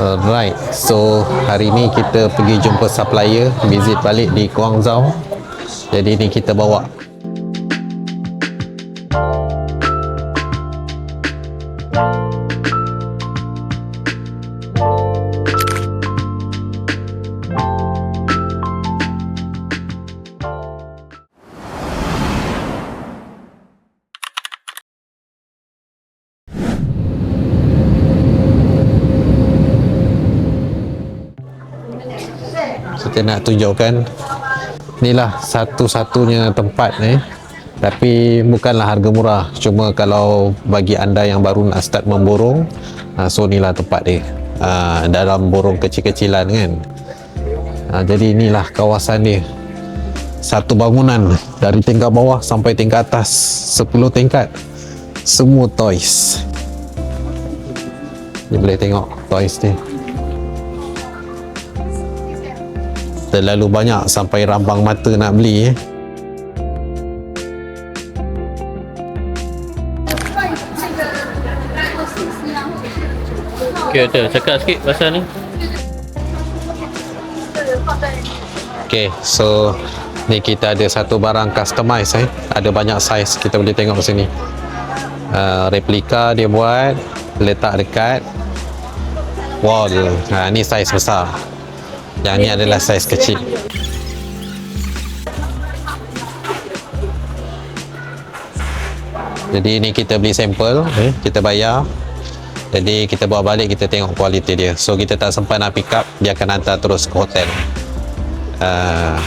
Alright, so hari ni kita pergi jumpa supplier, visit balik di Guangzhou. Jadi ni kita bawa kita nak tunjukkan inilah satu-satunya tempat ni. Tapi bukanlah harga murah. Cuma kalau bagi anda yang baru nak start memborong ha, so inilah tempat dia. Ha, dalam borong kecil-kecilan kan. Ha, jadi inilah kawasan dia. Satu bangunan dari tingkat bawah sampai tingkat atas. 10 tingkat. Semua toys. Ni boleh tengok toys ni terlalu banyak sampai rambang mata nak beli eh. Okay, ada. Cakap sikit pasal ni. Okay, so ni kita ada satu barang customize eh. Ada banyak size kita boleh tengok di sini. Uh, replika dia buat letak dekat wall. Ha, ni saiz besar. Yang ni adalah saiz kecil. Jadi ni kita beli sampel, eh, kita bayar. Jadi kita bawa balik kita tengok kualiti dia. So kita tak sempat nak pick up, dia akan hantar terus ke hotel. Uh,